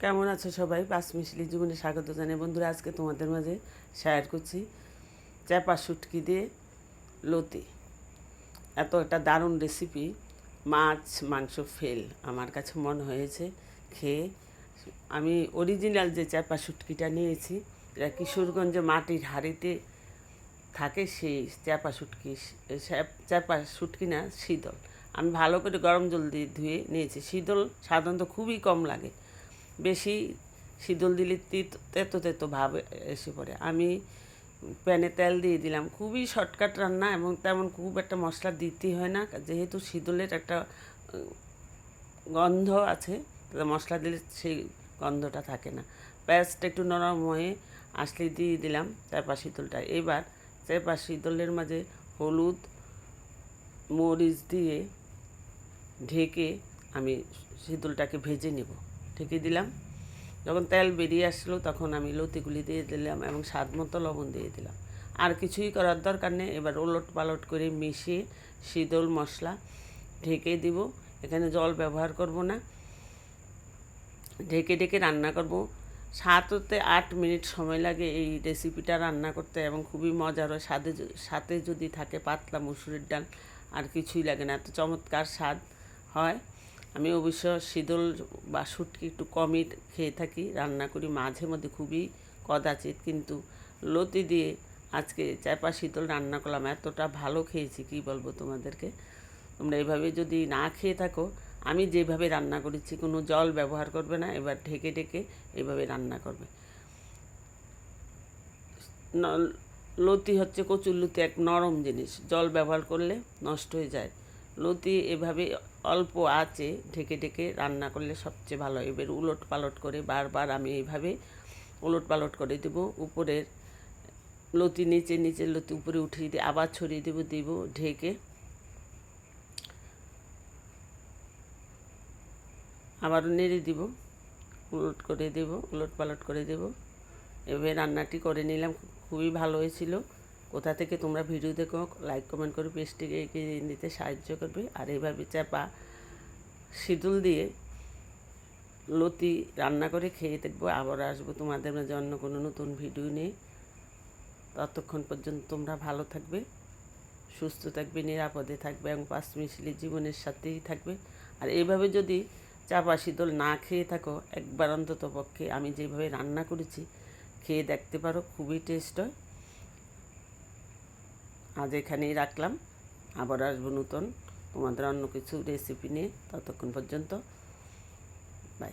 কেমন আছো সবাই? পাঁচ মিশলি জীবনে স্বাগত জানাই বন্ধুরা, আজকে তোমাদের মাঝে শেয়ার করছি চ্যাপা শুটকি দিয়ে লতি। এত একটা দারুণ রেসিপি মাছ, মাংস ফেল আমার কাছে মনে হয়েছে খেয়ে আমি অরিজিনাল যে চ্যাপা শুটকিটা নিয়েছি, এটা কিশোরগঞ্জে মাটির হাড়িতে থাকে সেই চ্যাপা স্যাপ- চ্যাপা শুটকি না, শীতল। আমি ভালো করে গরম জল দিয়ে ধুয়ে নিয়েছি। শীতল সাধারণত খুবই কম লাগে। বেশি শীতল দিলে তিত- তেতো ভাব এসে পড়ে। আমি প্যানে তেল দিয়ে দিলাম। খুবই শর্টকাট রান্না এবং তেমন খুব একটা মশলা দিতে হয় না। যেহেতু শীতলের একটা গন্ধ আছে মশলা দিলে সেই গন্ধটা থাকে না। পেঁয়াজটা একটু নরম হয়ে আসলে দিয়ে দিলাম চেপা শীতলটা। এবার চেপা শীতলের মাঝে হলুদ মরিচ দিয়ে ঢেকে আমি শীতলটাকে ভেজে নেব। ঢেকে দিলাম। যখন তেল বেরিয়ে আসলো তখন আমি লতিগুলি দিয়ে দিলাম এবং স্বাদ মতো লবণ দিয়ে দিলাম। আর কিছুই করার দরকার নেই। এবার ওলট পালট করে মিশিয়ে শীতল মশলা ঢেকে দিব। এখানে জল ব্যবহার করব না। ঢেকে ঢেকে রান্না করব। সাত হতে আট মিনিট সময় লাগে এই রেসিপিটা রান্না করতে এবং খুবই মজার হয়। স্বাদে সাথে যদি থাকে পাতলা মুসুরির ডাল, আর কিছুই লাগে না। এত চমৎকার স্বাদ হয়। আমি অবশ্য শীতল বা শুটকি একটু কমই খেয়ে থাকি, রান্না করি মাঝে মধ্যে খুবই কদাচিৎ, কিন্তু লতি দিয়ে আজকে চাপা শীতল রান্না করলাম, এতটা ভালো খেয়েছি, কি বলব তোমাদেরকে? তোমরা এইভাবে যদি না খেয়ে থাকো, আমি যেভাবে রান্না করেছি কোনো জল ব্যবহার করবে না, এবার ঢেকে ঢেকে এইভাবে রান্না করবে। লতি হচ্ছে কচুর লতি, এক নরম জিনিস, জল ব্যবহার করলে নষ্ট হয়ে যায়। লতি এভাবে অল্প আঁচে ঢেকে ঢেকে রান্না করলে সবচেয়ে ভালো। এবার উলট পালট করে বারবার আমি এইভাবে উলট পালট করে দেবো। উপরের লতি, নিচে নিচে লতি উপরে উঠিয়ে দিয়ে আবার ছড়িয়ে দেবো, দিব, ঢেকে। আবারও নেড়ে দিব। উলট করে দেব উলট পালট করে দেব। এভাবে রান্নাটি করে নিলাম, খুবই ভালো হয়েছিল। কোথা থেকে তোমরা ভিডিও দেখো লাইক কমেন্ট করে পেস্টটিকে এগিয়ে নিতে সাহায্য করবে। আর এইভাবে চাপা শীতল দিয়ে লতি রান্না করে খেয়ে দেখব। আবার আসব তোমাদের অন্য কোনো নতুন ভিডিও নিয়ে। ততক্ষণ পর্যন্ত তোমরা ভালো থাকবে, সুস্থ থাকবে, নিরাপদে থাকবে এবং পাঁচ মিশলি জীবনের সাথেই থাকবে। আর এইভাবে যদি চাপা শীতল না খেয়ে থাকো, একবার অন্তত পক্ষে আমি যেভাবে রান্না করেছি, খেয়ে দেখতে পারো, খুবই টেস্ট হয়। আজ এখানেই রাখলাম। আবার আসব নতুন। তোমাদের অন্য কিছু রেসিপি নিয়ে। ততক্ষণ পর্যন্ত বাই